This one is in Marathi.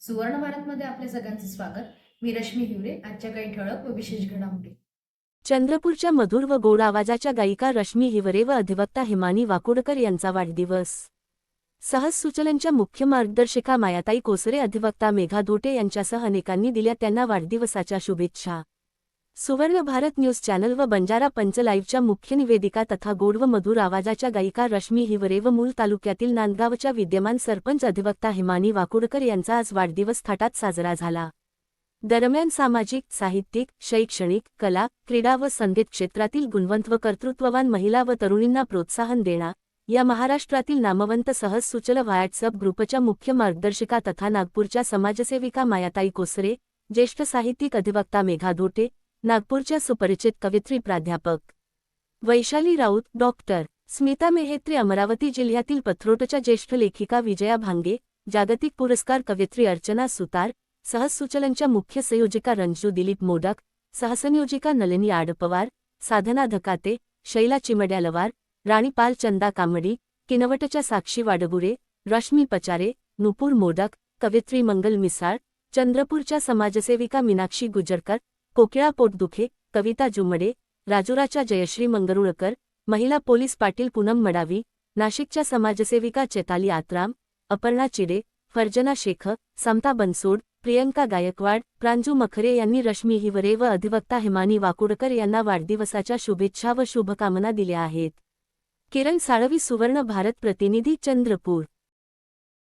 सुवर्ण भारतमध्ये आपल्या सगळ्यांचे स्वागत. मी रश्मी हिवरे आजच्या काही ठळक व विशेष घडामोडी. चंद्रपूरच्या मधुर व गोड आवाजाच्या गायिका रश्मी हिवरे व अधिवक्ता हिमानी वाकोडकर यांचा वाढदिवस. सहज सूचनांच्या मुख्य मार्गदर्शिका मायाताई कोसरे अधिवक्ता मेघा धोटे यांच्यासह अनेकांनी दिल्या त्यांना वाढदिवसाच्या शुभेच्छा. सुवर्ण भारत न्यूज चॅनल व बंजारा पंच लाईव्हच्या मुख्य निवेदिका तथा गोड व मधुर आवाजाच्या गायिका रश्मी हिवरे व मूल तालुक्यातील नांदगावच्या विद्यमान सरपंच अधिवक्ता हिमानी वाकुडकर यांचा आज वाढदिवस थाटात साजरा झाला. दरम्यान सामाजिक साहित्यिक शैक्षणिक कला क्रीडा व संगीत क्षेत्रातील गुणवंत व कर्तृत्ववान महिला व तरुणींना प्रोत्साहन देणा या महाराष्ट्रातील नामवंत सहज सुचल व्हॉट्सअप ग्रुपच्या मुख्य मार्गदर्शिका तथा नागपूरच्या समाजसेविका मायाताई कोसरे ज्येष्ठ साहित्यिक अधिवक्ता मेघा धोटे नागपूरच्या सुपरिचित कवित्री प्राध्यापक. वैशाली राऊत डॉक्टर. स्मिता मेहेत्री अमरावती जिल्ह्यातील पथरोटच्या ज्येष्ठ लेखिका विजया भांगे जागतिक पुरस्कार कवित्री अर्चना सुतार सहजसुचलनच्या मुख्य संयोजिका रंजू दिलीप मोडक सहसंयोजिका नलिनी आडपवार साधना धकाते शैला चिमड्यालवार राणीपाल चंदा कामडी किनवटच्या साक्षी वाडगुरे रश्मी पचारे नुपूर मोडक कवित्री मंगल मिसाळ चंद्रपूरच्या समाजसेविका मीनाक्षी गुजरकर कोकिळा पोटदुखे कविता जुमडे राजुराच्या जयश्री मंगरुळकर महिला पोलीस पाटील पूनम मडावी नाशिकच्या समाजसेविका चेताली आत्राम अपर्णा चिडे फर्जना शेख समता बनसोड प्रियंका गायकवाड प्रांजू मखरे यांनी रश्मी हिवरे व अधिवक्ता हिमानी वाकुडकर यांना वाढदिवसाच्या शुभेच्छा व शुभकामना दिल्या आहेत. किरण साळवी सुवर्ण भारत प्रतिनिधी चंद्रपूर.